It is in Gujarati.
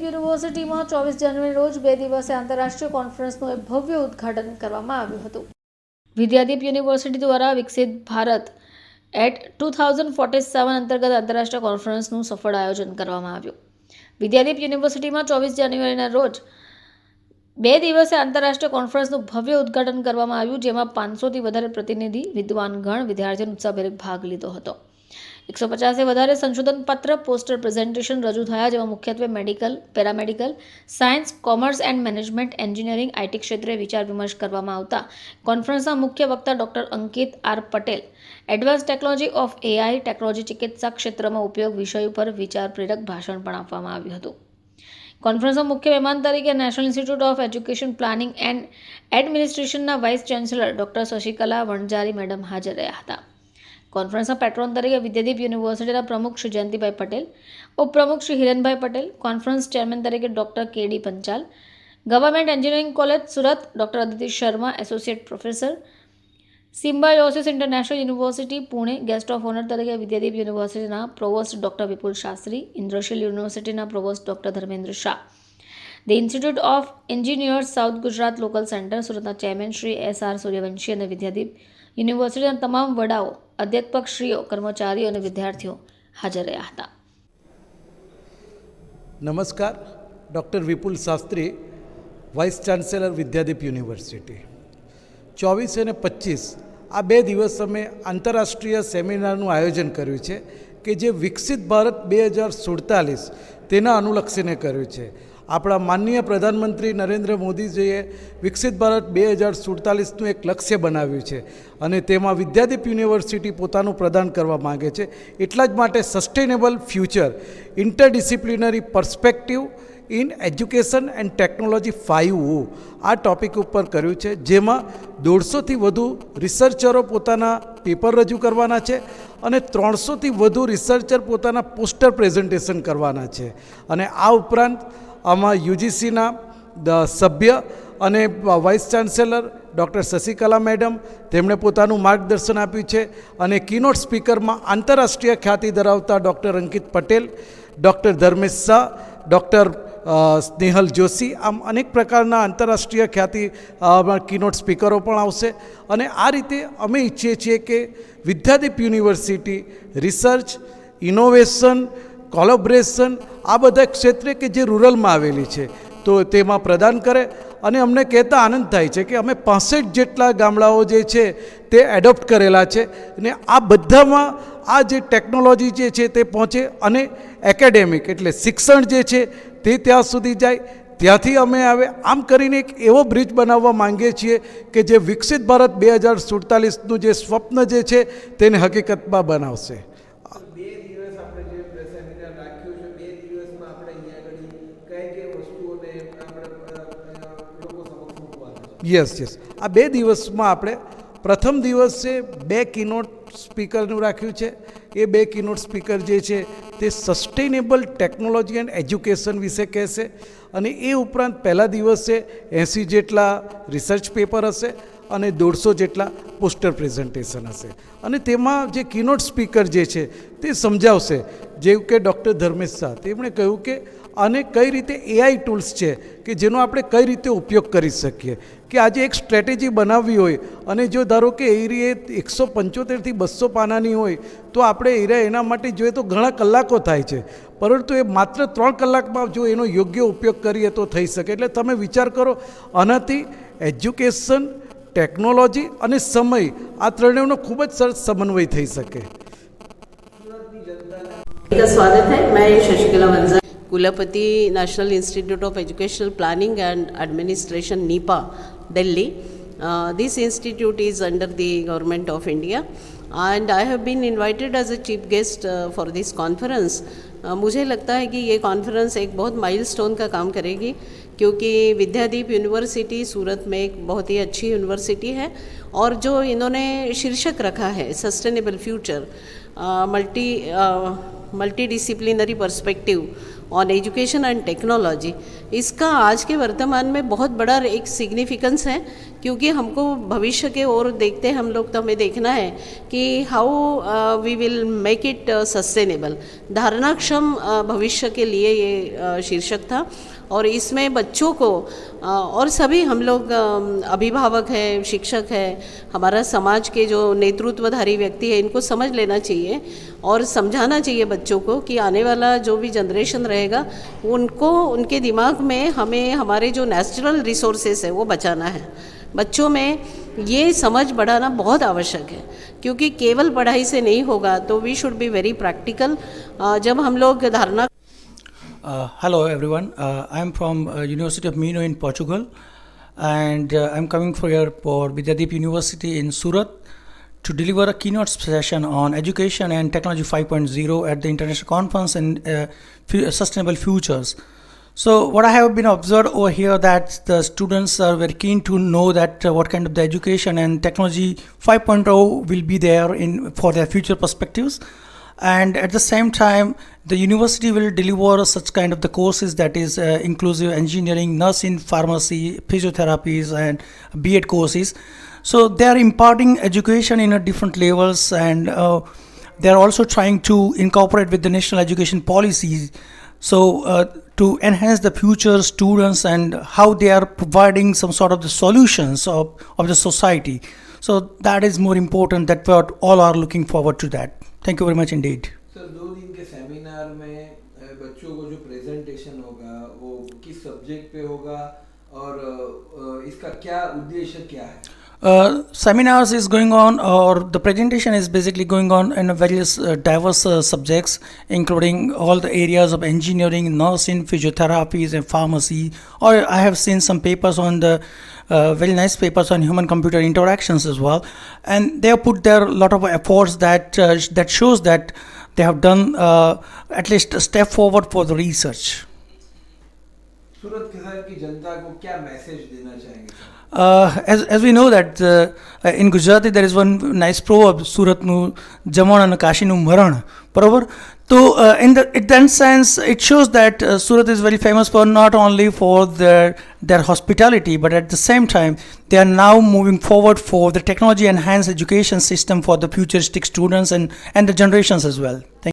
યુનિવર્સિટીમાં ચોવીસ જાન્યુઆરી રોજ બે દિવસે આંતરરાષ્ટ્રીય કોન્ફરન્સનું એક ભવ્ય ઉદ્ઘાટન કરવામાં આવ્યું હતું વિદ્યાદીપ યુનિવર્સિટી દ્વારા વિકસિત Bharat at two thousand forty seven અંતર્ગત આંતરરાષ્ટ્રીય કોન્ફરન્સનું સફળ આયોજન કરવામાં આવ્યું વિદ્યાદીપ યુનિવર્સિટીમાં ચોવીસ જાન્યુઆરીના રોજ બે દિવસે આંતરરાષ્ટ્રીય કોન્ફરન્સનું ભવ્ય ઉદ્ઘાટન કરવામાં આવ્યું જેમાં પાંચસોથી વધારે પ્રતિનિધિ વિદ્વાનગણ વિદ્યાર્થીઓ ઉત્સાહભેર ભાગ લીધો હતો એકસો પચાસથી વધારે સંશોધન પત્ર પોસ્ટર પ્રેઝન્ટેશન રજૂ થયા જેમાં મુખ્યત્વે medical paramedical science commerce and management engineering IT ક્ષેત્રે વિચાર વિમર્શ કરવામાં આવતા કોન્ફરન્સના મુખ્ય વક્તા doctor Ankit R Patel advance technology of AI technology ચિકિત્સા ક્ષેત્રમાં ઉપયોગ વિષય પર વિચાર પ્રેરક ભાષણ પણ આપવામાં આવ્યું હતું કોન્ફરન્સમાં મુખ્ય મહેમાન તરીકે national institute of education planning and એડમિનિસ્ટ્રેશનના vice chancellor doctor Shashikala Vanjari madam હાજર રહ્યા હતા કોન્ફરન્સના પેટ્રોન તરીકે વિદ્યાદીપ યુનિવર્સિટીના પ્રમુખ શ્રી જયંતિભાઈ પટેલ ઉપપ્રમુખ શ્રી હિરેનભાઈ પટેલ કોન્ફરન્સ ચેરમેન તરીકે doctor K D Panchal government engineering college Surat doctor Aditi Sharma associate professor Symbiosis international university Pune guest of honour તરીકે વિદ્યાદીપ યુનિવર્સિટીના પ્રોવોસ્ટ ડૉક્ટર વિપુલ શાસ્ત્રી ઇન્દ્રશીલ યુનિવર્સિટીના provost doctor Dharmendra Shah the institute of engineers south Gujarat local centre સુરતના chairman Shri S R Suryavanshi અને વિદ્યાદીપ યુનિવર્સિટીના તમામ વડાઓ અધ્યાપકશ્રીઓ કર્મચારીઓ અને વિદ્યાર્થીઓ હાજર રહ્યા હતા નમસ્કાર doctor Vipul Shastri vice chancellor Vidyadeep university ચોવીસ અને પચીસ આ બે દિવસ અમે આંતરરાષ્ટ્રીય સેમિનારનું આયોજન કર્યું છે કે જે વિકસિત ભારત બે હજાર સુડતાલીસ તેના અનુલક્ષીને કર્યું છે આપણા માનનીય પ્રધાનમંત્રી નરેન્દ્ર મોદીજીએ વિકસિત ભારત બે હજાર સુડતાલીસનું એક લક્ષ્ય બનાવ્યું છે અને તેમાં વિદ્યાદીપ યુનિવર્સિટી પોતાનું પ્રદાન કરવા માગે છે એટલા જ માટે sustainable future interdisciplinary perspective in education and technology five આ ટોપિક ઉપર કર્યું છે જેમાં દોઢસોથી વધુ રિસર્ચરો પોતાના પેપર રજૂ કરવાના છે અને ત્રણસોથી વધુ રિસર્ચર પોતાના પોસ્ટર પ્રેઝન્ટેશન કરવાના છે અને આ ઉપરાંત આમાં યુજીસીના સભ્ય અને vice chancellor doctor Shashikala madam તેમણે પોતાનું માર્ગદર્શન આપ્યું છે અને કીનોટ સ્પીકરમાં આંતરરાષ્ટ્રીય ખ્યાતિ ધરાવતા doctor Ankit Patel doctor Dharmesh Shah doctor Snehal Joshi આમ અનેક પ્રકારના આંતરરાષ્ટ્રીય ખ્યાતિ કીનોટ સ્પીકરો પણ આવશે અને આ રીતે અમે ઈચ્છીએ છીએ કે Vidyadeep university research innovation collaboration આ બધા ક્ષેત્રે કે જે રૂરલમાં આવેલી છે તો તેમાં પ્રદાન કરે અને અમને કહેતા આનંદ થાય છે કે અમે પાસઠ જેટલા ગામડાઓ જે છે તે એડોપ્ટ કરેલા છે અને આ બધામાં આ જે ટેકનોલોજી જે છે તે પહોંચે અને એકેડેમિક એટલે શિક્ષણ જે છે તે ત્યાં સુધી જાય ત્યાંથી અમે આવે આમ કરીને એક એવો બ્રિજ બનાવવા માંગીએ છીએ કે જે વિકસિત ભારત બે હજાર સુડતાલીસનું જે સ્વપ્ન જે છે તેને હકીકતમાં બનાવશે યસ યસ આ બે દિવસમાં આપણે પ્રથમ દિવસે બે કિનોટ સ્પીકરનું રાખ્યું છે એ બે કિનોટ સ્પીકર જે છે તે સસ્ટેનેબલ ટેકનોલોજી એન્ડ એજ્યુકેશન વિશે કહેશે અને એ ઉપરાંત પહેલા દિવસે એંસી જેટલા રિસર્ચ પેપર હશે અને દોઢસો જેટલા પોસ્ટર પ્રેઝન્ટેશન હશે અને તેમાં જે કિનોટ સ્પીકર જે છે તે સમજાવશે જેવું કે ડૉક્ટર ધર્મેશ શાહ તેમણે કહ્યું કે અને કઈ રીતે એઆઈ ટૂલ્સ છે કે જેનો આપણે કઈ રીતે ઉપયોગ કરી શકીએ કે આજે એક સ્ટ્રેટેજી બનાવવી હોય અને જો ધારો કે એરીએ એકસો પંચોતેરથી બસો પાનાની હોય તો આપણે એરિયા એના માટે જોઈએ તો ઘણા કલાકો થાય છે પરંતુ એ માત્ર ત્રણ કલાકમાં જો એનો યોગ્ય ઉપયોગ કરીએ તો થઈ શકે એટલે તમે વિચાર કરો આનાથી એજ્યુકેશન ટેકનોલોજી અને સમય આ ત્રણેયનો ખૂબ જ સરસ સમન્વય થઈ શકે સ્વાગત હૈ મેં શશિકલા વંઝા कुलपति national institute of educational planning and administration NIEPA Delhi this institute is under the government of India and I have been invited as a chief guest uh, for this conference मुझे लगता है कि ये कॉन्फ्रेंस एक बहुत माइलस्टोन का काम करेगी क्योंकि विद्यादीप यूनिवर्सिटी सूरत में एक बहुत ही अच्छी यूनिवर्सिटी है और जो इन्होंने शीर्षक रखा है sustainable future multi multi disciplinary perspective on education and technology इसका आज के वर्तमान में बहुत बड़ा एक सिग्निफिकेंस है क्योंकि हमको भविष्य के ओर देखते हम लोग तो हमें देखना है कि how we will make it sustainable धारणाक्षम uh, भविष्य के लिए ये uh, शीर्षक था और इसमें बच्चों को और सभी हम लोग अभिभावक हैं शिक्षक हैं हमारा समाज के जो नेतृत्वधारी व्यक्ति है इनको समझ लेना चाहिए और समझाना चाहिए बच्चों को कि आने वाला जो भी जनरेशन रहेगा उनको उनके दिमाग में हमें हमारे जो नेचुरल रिसोर्सेस है वो बचाना है बच्चों में ये समझ बढ़ाना बहुत आवश्यक है क्योंकि केवल पढ़ाई से नहीं होगा तो we should be very practical जब हम लोग धारणा Uh, hello everyone. Uh, I'm from uh, University of Minho in Portugal and uh, I'm coming for here for Vidyadeep University in Surat to deliver a keynote session on education and technology 5.0 at the international conference and uh, sustainable futures. So what I have been observed over here that the students are very keen to know that uh, what kind of the education and technology 5.0 will be there in for their future perspectives and at the same time the university will deliver such kind of the courses that is uh, inclusive engineering nursing pharmacy physiotherapies and b.ed courses so they are imparting education in a different levels and uh, they are also trying to incorporate with the national education policies so uh, to enhance the future students and how they are providing some sort of the solutions of, of the society so that is more important that what all are looking forward to that thank you very much indeed sir दो दिन के सेमिनार में बच्चों को जो प्रेजेंटेशन होगा वो किस सब्जेक्ट पे होगा और इसका क्या उद्देश्य क्या है Uh, seminars is going on or the presentation is basically going on in various uh, diverse uh, subjects including all the areas of engineering nursing physiotherapies and pharmacy or i have seen some papers on the uh, very nice papers on human computer interactions as well and they have put their lot of efforts that uh, that shows that they have done at least a step forward for the research सूरत की जनता को क्या message देना चाहेंगे uh, as, as we know that uh, uh, in Gujarati there is one nice proverb Suratnu Jamon and nu Maran. Barabar. So uh, in, the, in that sense, it shows that uh, Surat is very famous for not only for their their hospitality, but at the same time they are now moving forward for the technology enhanced education system for the futuristic students and and the generations as well. Thank